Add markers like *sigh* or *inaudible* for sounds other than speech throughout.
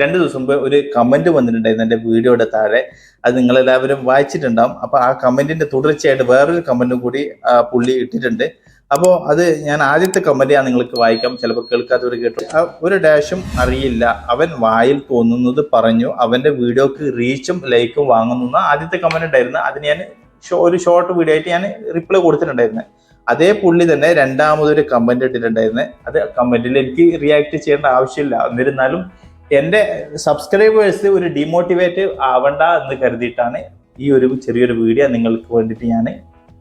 രണ്ട് ദിവസം മുമ്പ് ഒരു കമന്റ് വന്നിട്ടുണ്ടായിരുന്നു എന്റെ വീഡിയോയുടെ താഴെ. അത് നിങ്ങൾ എല്ലാവരും വായിച്ചിട്ടുണ്ടാവും. അപ്പൊ ആ കമന്റിന്റെ തുടർച്ചയായിട്ട് വേറൊരു കമന്റും കൂടി പുള്ളി ഇട്ടിട്ടുണ്ട്. അപ്പോൾ അത് ഞാൻ ആദ്യത്തെ കമന്റ് ഞാൻ നിങ്ങൾക്ക് വായിക്കാം. ചിലപ്പോൾ കേൾക്കാത്തവർ കേട്ടു. ഒരു ഡാഷും അറിയില്ല. അവൻ വായിൽ തോന്നുന്നത് പറഞ്ഞു. അവന്റെ വീഡിയോക്ക് റീച്ചും ലൈക്കും വാങ്ങുന്ന ആദ്യത്തെ കമന്റ് ഉണ്ടായിരുന്നു. അതിന് ഞാൻ ഒരു ഷോർട്ട് വീഡിയോ ആയിട്ട് ഞാൻ റിപ്ലൈ കൊടുത്തിട്ടുണ്ടായിരുന്നു. അതേ പുള്ളി തന്നെ രണ്ടാമതൊരു കമന്റ് ഇട്ടിട്ടുണ്ടായിരുന്നു. അത് കമന്റിൽ എനിക്ക് റിയാക്ട് ചെയ്യേണ്ട ആവശ്യമില്ല. എന്നിരുന്നാലും എന്റെ സബ്സ്ക്രൈബേഴ്സ് ഒരു ഡിമോട്ടിവേറ്റ് ആവണ്ട എന്ന് കരുതിയിട്ടാണ് ഈ ഒരു ചെറിയൊരു വീഡിയോ നിങ്ങൾക്ക് വേണ്ടിയിട്ട് ഞാൻ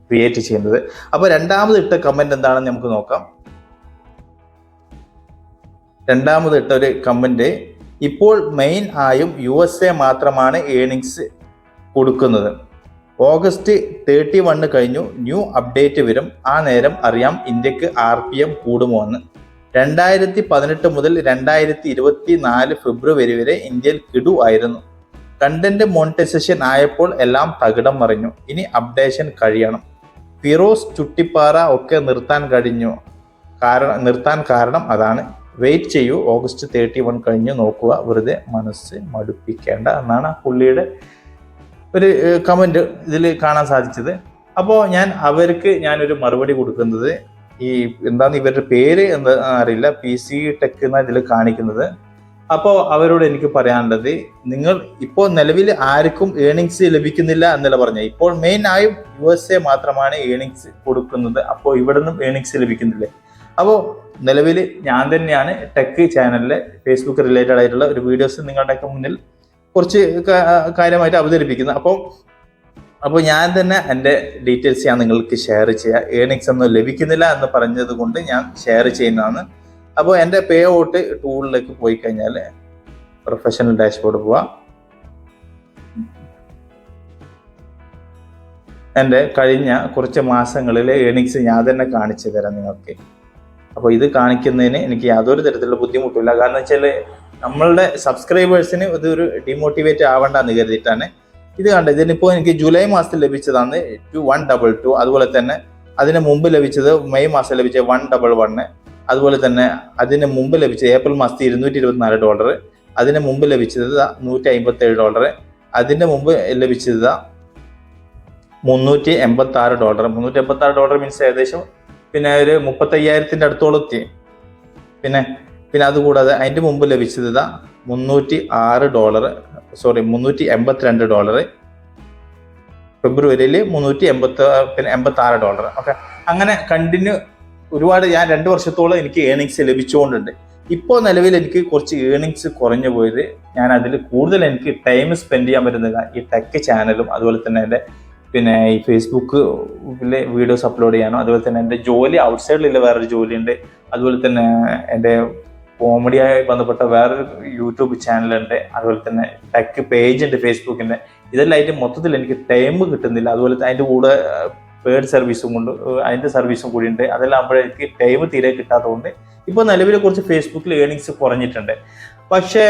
ക്രിയേറ്റ് ചെയ്യുന്നത്. അപ്പോൾ രണ്ടാമത് ഇട്ട കമന്റ് എന്താണെന്ന് നമുക്ക് നോക്കാം. രണ്ടാമത് ഇട്ട ഒരു കമന്റ് ഇപ്പോൾ മെയിൻ ആയും യു എസ് എ മാത്രമാണ് ഏണിങ്സ് കൊടുക്കുന്നത്. ഓഗസ്റ്റ് തേർട്ടി വണ്ണ് കഴിഞ്ഞു. ന്യൂ അപ്ഡേറ്റ് വരും. ആ നേരം അറിയാം ഇന്ത്യയ്ക്ക് ആർ പി എം കൂടുമോ എന്ന്. രണ്ടായിരത്തി പതിനെട്ട് മുതൽ രണ്ടായിരത്തി ഇരുപത്തി നാല് ഫെബ്രുവരി വരെ ഇന്ത്യയിൽ കിടു ആയിരുന്നു. കണ്ടന്റ് മോണിറ്റൈസേഷൻ ആയപ്പോൾ എല്ലാം തകിടം മറിഞ്ഞു. ഇനി അപ്ഡേഷൻ കഴിയണം. ഫിറോസ് ചുട്ടിപ്പാറ ഒക്കെ നിർത്താൻ കഴിഞ്ഞു. കാരണം നിർത്താൻ കാരണം അതാണ്. വെയിറ്റ് ചെയ്യൂ. ഓഗസ്റ്റ് തേർട്ടി വൺ കഴിഞ്ഞ്. നോക്കുക. വെറുതെ മനസ്സ് മടുപ്പിക്കേണ്ട എന്നാണ് ആ പുള്ളിയുടെ ഒരു കമന്റ് ഇതിൽ കാണാൻ സാധിച്ചത്. അപ്പോൾ ഞാൻ അവർക്ക് ഞാനൊരു മറുപടി കൊടുക്കുന്നത്. ഈ എന്താന്ന് ഇവരുടെ പേര് എന്താ അറിയില്ല. പി സി ടെക് എന്ന ഇതിൽ കാണിക്കുന്നത്. അപ്പോൾ അവരോട് എനിക്ക് പറയാനുള്ളത് നിങ്ങൾ ഇപ്പോൾ നിലവിൽ ആർക്കും ഏണിങ്സ് ലഭിക്കുന്നില്ല എന്നല്ല പറഞ്ഞത്. ഇപ്പോൾ മെയിൻ ആയും യു എസ് എ മാത്രമാണ് ഏണിങ്സ് കൊടുക്കുന്നത്. അപ്പോൾ ഇവിടെ നിന്നും ഏണിങ്സ് ലഭിക്കുന്നില്ലേ. അപ്പോൾ നിലവിൽ ഞാൻ തന്നെയാണ് ടെക് ചാനലിലെ ഫേസ്ബുക്ക് റിലേറ്റഡ് ആയിട്ടുള്ള ഒരു വീഡിയോസ് നിങ്ങളുടെയൊക്കെ മുന്നിൽ കുറച്ച് കാര്യമായിട്ട് അവതരിപ്പിക്കുന്നത്. അപ്പോൾ അപ്പോൾ ഞാൻ തന്നെ എന്റെ ഡീറ്റെയിൽസ് ഞാൻ നിങ്ങൾക്ക് ഷെയർ ചെയ്യാം. ഏണിങ്സ് ഒന്നും ലഭിക്കുന്നില്ല എന്ന് പറഞ്ഞത് കൊണ്ട് ഞാൻ ഷെയർ ചെയ്യുന്നതാണ്. അപ്പോൾ എന്റെ പേ ഔട്ട് ടൂളിലേക്ക് പോയി കഴിഞ്ഞാൽ പ്രൊഫഷണൽ ഡാഷ്ബോർഡ് പോവാം. എന്റെ കഴിഞ്ഞ കുറച്ച് മാസങ്ങളിലെ ഏണിങ്സ് ഞാൻ തന്നെ കാണിച്ചു തരാം നിങ്ങൾക്ക്. അപ്പോൾ ഇത് കാണിക്കുന്നതിന് എനിക്ക് യാതൊരു തരത്തിലുള്ള ബുദ്ധിമുട്ടില്ല കാരണം വെച്ചാൽ നമ്മളുടെ സബ്സ്ക്രൈബേഴ്സിന് ഇതൊരു ഡിമോട്ടിവേറ്റ് ആവണ്ടെന്ന് കരുതിയിട്ടാണ് ഇത് കണ്ട ഇതിനിപ്പോൾ എനിക്ക് ജൂലൈ മാസത്തിൽ ലഭിച്ചതാണ് ടു വൺ ഡബിൾ ടു അതുപോലെ തന്നെ അതിന് മുമ്പ് ലഭിച്ചത് മെയ് മാസം ലഭിച്ച വൺ ഡബിൾ വണ്ണ് അതുപോലെ തന്നെ അതിന് മുമ്പ് ലഭിച്ചത് ഏപ്രിൽ മാസത്തിൽ ഇരുന്നൂറ്റി ഇരുപത്തിനാല് ഡോളർ അതിന് മുമ്പ് ലഭിച്ചത് നൂറ്റി അമ്പത്തി ഏഴ് ഡോളർ അതിന്റെ മുമ്പ് ലഭിച്ചത് മുന്നൂറ്റി എൺപത്തി ആറ് ഡോളർ മുന്നൂറ്റി എൺപത്തി ആറ് ഡോളർ മീൻസ് ഏകദേശം പിന്നെ ഒരു മുപ്പത്തയ്യായിരത്തിന്റെ അടുത്തോളം എത്തി. പിന്നെ പിന്നെ അതുകൂടാതെ അതിന്റെ മുമ്പ് ലഭിച്ചത് മുന്നൂറ്റി ആറ് ഡോളർ സോറി മുന്നൂറ്റി എൺപത്തിരണ്ട് ഡോളർ ഫെബ്രുവരിയിൽ മുന്നൂറ്റി എൺപത്തി പിന്നെ എൺപത്തി ആറ് ഡോളർ ഓക്കെ. അങ്ങനെ കണ്ടിന്യൂ ഒരുപാട് ഞാൻ രണ്ട് വർഷത്തോളം എനിക്ക് ഏണിങ്സ് ലഭിച്ചുകൊണ്ടുണ്ട്. ഇപ്പോൾ നിലവിൽ എനിക്ക് കുറച്ച് ഏണിങ്സ് കുറഞ്ഞു പോയത് ഞാൻ അതിൽ കൂടുതൽ എനിക്ക് ടൈം സ്പെൻഡ് ചെയ്യാൻ പറ്റുന്നത് ഈ ടെക് ചാനലും അതുപോലെ തന്നെ എന്റെ പിന്നെ ഈ ഫേസ്ബുക്കിലെ വീഡിയോസ് അപ്ലോഡ് ചെയ്യാനോ അതുപോലെ തന്നെ എന്റെ ജോലി ഔട്ട്സൈഡിലുള്ള വേറൊരു ജോലിയുണ്ട് അതുപോലെ തന്നെ എന്റെ കോമഡിയായി ബന്ധപ്പെട്ട വേറൊരു യൂട്യൂബ് ചാനലുണ്ട് അതുപോലെ തന്നെ ടെക് പേജ് ഉണ്ട് ഫേസ്ബുക്കിന്റെ ഇതെല്ലാം ആയിട്ട് മൊത്തത്തിൽ എനിക്ക് ടൈം കിട്ടുന്നില്ല. അതുപോലെ അതിന്റെ കൂടെ പേഡ് സർവീസും കൊണ്ട് അതിന്റെ സർവീസും കൂടി ഉണ്ട്. അതെല്ലാം ആകുമ്പോഴേക്ക് ടൈം തീരെ കിട്ടാത്തതുകൊണ്ട് ഇപ്പോൾ നിലവിൽ കുറച്ച് ഫേസ്ബുക്കിൽ ഏണിങ്സ് കുറഞ്ഞിട്ടുണ്ട്. പക്ഷേ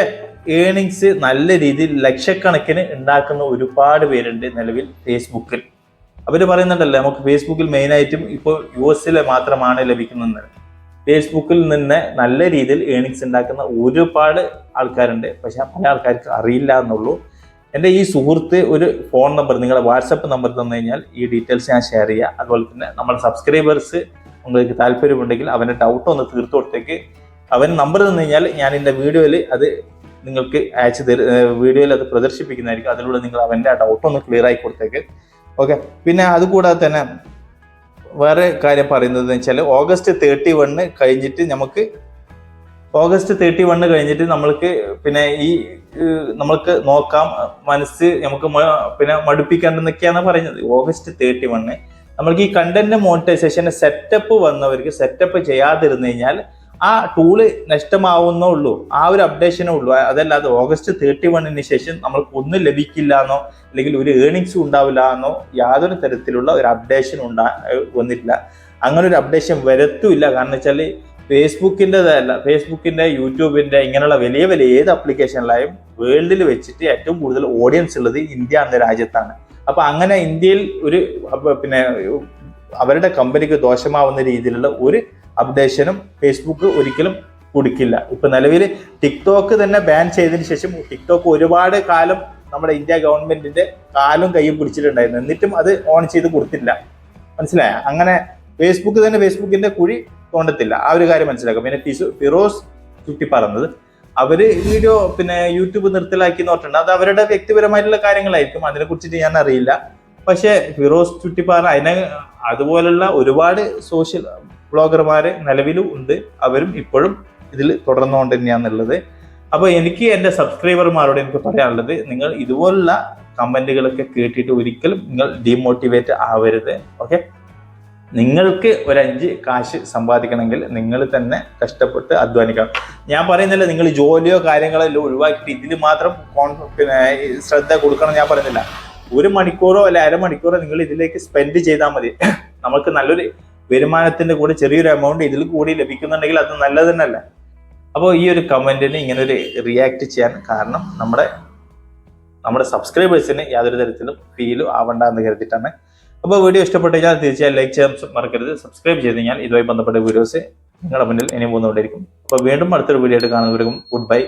ഏണിങ്സ് നല്ല രീതിയിൽ ലക്ഷക്കണക്കിന് ഉണ്ടാക്കുന്ന ഒരുപാട് പേരുണ്ട് നിലവിൽ ഫേസ്ബുക്കിൽ അവർ പറയുന്നുണ്ടല്ലോ നമുക്ക് ഫേസ്ബുക്കിൽ മെയിനായിട്ടും ഇപ്പോൾ യു എസിലെ മാത്രമാണ് ലഭിക്കുന്നത് ഫേസ്ബുക്കിൽ നിന്ന് നല്ല രീതിയിൽ ഏണിങ്സ് ഉണ്ടാക്കുന്ന ഒരുപാട് ആൾക്കാരുണ്ട്. പക്ഷെ പല ആൾക്കാർക്ക് അറിയില്ല എന്നുള്ളൂ. എന്റെ ഈ സുഹൃത്ത് ഒരു ഫോൺ നമ്പർ നിങ്ങളുടെ വാട്സപ്പ് നമ്പർ തന്നു കഴിഞ്ഞാൽ ഈ ഡീറ്റെയിൽസ് ഞാൻ ഷെയർ ചെയ്യുക അതുപോലെ തന്നെ നമ്മുടെ സബ്സ്ക്രൈബേഴ്സ് നിങ്ങൾക്ക് താല്പര്യമുണ്ടെങ്കിൽ അവന്റെ ഡൗട്ട് ഒന്ന് തീർത്തു കൊടുത്തേക്ക്. അവൻ നമ്പർ തന്നു കഴിഞ്ഞാൽ ഞാൻ എന്റെ വീഡിയോയിൽ അത് നിങ്ങൾക്ക് അയച്ചു തരും വീഡിയോയിൽ അത് പ്രദർശിപ്പിക്കുന്നതായിരിക്കും. അതിലൂടെ നിങ്ങൾ അവന്റെ ആ ഡൗട്ട് ഒന്ന് ക്ലിയർ ആയി കൊടുത്തേക്ക്. ഓക്കെ പിന്നെ അതുകൂടാതെ തന്നെ വേറെ കാര്യം പറയുന്നത് വെച്ചാൽ ഓഗസ്റ്റ് തേർട്ടി വണ്ണ് കഴിഞ്ഞിട്ട് നമുക്ക് ഓഗസ്റ്റ് തേർട്ടി വണ്ണ് കഴിഞ്ഞിട്ട് നമ്മൾക്ക് പിന്നെ ഈ നമ്മൾക്ക് നോക്കാം മനസ്സ് നമുക്ക് പിന്നെ മടുപ്പിക്കാണ്ടെന്നൊക്കെയാണ് പറയുന്നത്. August thirty one. നമ്മൾക്ക് ഈ കണ്ടന്റ് മോണിറ്റൈസേഷൻ സെറ്റപ്പ് വന്നവർക്ക് സെറ്റപ്പ് ചെയ്യാതിരുന്നു കഴിഞ്ഞാൽ ആ ടൂൾ നഷ്ടമാവുന്നേ ഉള്ളൂ ആ ഒരു അപ്ഡേഷനേ ഉള്ളൂ. അതല്ലാതെ ഓഗസ്റ്റ് തേർട്ടി വണ്ണിന് ശേഷം നമ്മൾക്ക് ഒന്നും ലഭിക്കില്ല എന്നോ അല്ലെങ്കിൽ ഒരു ഏണിങ്സും ഉണ്ടാവില്ല എന്നോ യാതൊരു തരത്തിലുള്ള ഒരു അപ്ഡേഷൻ ഉണ്ടാ വന്നിട്ടില്ല. അങ്ങനെ ഒരു അപ്ഡേഷൻ വരത്തുമില്ല കാരണം വെച്ചാൽ ഫേസ്ബുക്കിന്റെതല്ല ഫേസ്ബുക്കിന്റെ യൂട്യൂബിന്റെ ഇങ്ങനെയുള്ള വലിയ വലിയ ഏത് അപ്ലിക്കേഷനിലായും വേൾഡിൽ വെച്ചിട്ട് ഏറ്റവും കൂടുതൽ ഓഡിയൻസ് ഉള്ളത് ഇന്ത്യ എന്ന രാജ്യത്താണ്. അപ്പോൾ അങ്ങനെ ഇന്ത്യയിൽ ഒരു പിന്നെ അവരുടെ കമ്പനിക്ക് ദോഷമാവുന്ന രീതിയിലുള്ള ഒരു അപ്ഡേഷനും ഫേസ്ബുക്ക് ഒരിക്കലും കുടിക്കില്ല. ഇപ്പൊ നിലവിൽ ടിക്ടോക്ക് തന്നെ ബാൻ ചെയ്തതിന് ശേഷം ടിക്ടോക്ക് ഒരുപാട് കാലം നമ്മുടെ ഇന്ത്യ ഗവൺമെന്റിന്റെ കാലും കൈയും പിടിച്ചിട്ടുണ്ടായിരുന്നു. എന്നിട്ടും അത് ഓൺ ചെയ്ത് കൊടുത്തില്ല. മനസ്സിലായ? അങ്ങനെ ഫേസ്ബുക്ക് തന്നെ ഫേസ്ബുക്കിന്റെ കുഴി തോണ്ടത്തില്ല. ആ ഒരു കാര്യം മനസ്സിലാക്കുക പിന്നെ ഫിറോസ് ചുറ്റി പറഞ്ഞത് അവർ വീഡിയോ പിന്നെ യൂട്യൂബ് നിർത്തലാക്കി നോട്ടുണ്ട് അത് അവരുടെ വ്യക്തിപരമായിട്ടുള്ള കാര്യങ്ങളായിരിക്കും. അതിനെ കുറിച്ചിട്ട് ഞാൻ അറിയില്ല. പക്ഷേ ഫിറോസ് ചുറ്റിപ്പാറ അതിനെ അതുപോലുള്ള ഒരുപാട് സോഷ്യൽ ബ്ലോഗർമാര് നിലവിലും ഉണ്ട്. അവരും ഇപ്പോഴും ഇതിൽ തുടർന്നുകൊണ്ട് തന്നെയാണെന്നുള്ളത് അപ്പോൾ എനിക്ക് എന്റെ സബ്സ്ക്രൈബർമാരോട് എനിക്ക് പറയാനുള്ളത് നിങ്ങൾ ഇതുപോലുള്ള കമന്റുകളൊക്കെ കേട്ടിട്ട് ഒരിക്കലും നിങ്ങൾ ഡീമോട്ടിവേറ്റ് ആവരുത്. ഓക്കെ? നിങ്ങൾക്ക് ഒരു അഞ്ച് കാശ് സമ്പാദിക്കണമെങ്കിൽ നിങ്ങൾ തന്നെ കഷ്ടപ്പെട്ട് അധ്വാനിക്കണം. ഞാൻ പറയുന്നില്ല നിങ്ങൾ ജോലിയോ കാര്യങ്ങളോ ഒഴിവാക്കിയിട്ട് ഇതിൽ മാത്രം പിന്നെ ശ്രദ്ധ കൊടുക്കണം ഞാൻ പറയുന്നില്ല. ഒരു മണിക്കൂറോ അല്ല അരമണിക്കൂറോ നിങ്ങൾ ഇതിലേക്ക് സ്പെൻഡ് ചെയ്താൽ മതി. *clears throat* നമുക്ക് നല്ലൊരു വരുമാനത്തിന്റെ കൂടെ ചെറിയൊരു എമൗണ്ട് ഇതിൽ കൂടി ലഭിക്കുന്നുണ്ടെങ്കിൽ അത് നല്ലത് തന്നെയല്ല. അപ്പോൾ ഈ ഒരു കമന്റിന് ഇങ്ങനെ ഒരു റിയാക്ട് ചെയ്യാൻ കാരണം നമ്മുടെ നമ്മുടെ സബ്സ്ക്രൈബേഴ്സിന് യാതൊരു തരത്തിലും ഫീലും ആവണ്ട എന്ന് കരുതിയിട്ടാണ്. അപ്പോൾ വീഡിയോ ഇഷ്ടപ്പെട്ടു കഴിഞ്ഞാൽ തീർച്ചയായും ലൈക്ക് ചെയ്യാൻ മറക്കരുത്. സബ്സ്ക്രൈബ് ചെയ്ത് കഴിഞ്ഞാൽ ഇതുമായി ബന്ധപ്പെട്ട വീഡിയോസ് നിങ്ങളുടെ മുന്നിൽ ഇനി പോകുന്നതുകൊണ്ടിരിക്കും അപ്പോൾ വീണ്ടും അടുത്തൊരു വീഡിയോ ആയിട്ട് കാണുന്നവർക്കും ഗുഡ് ബൈ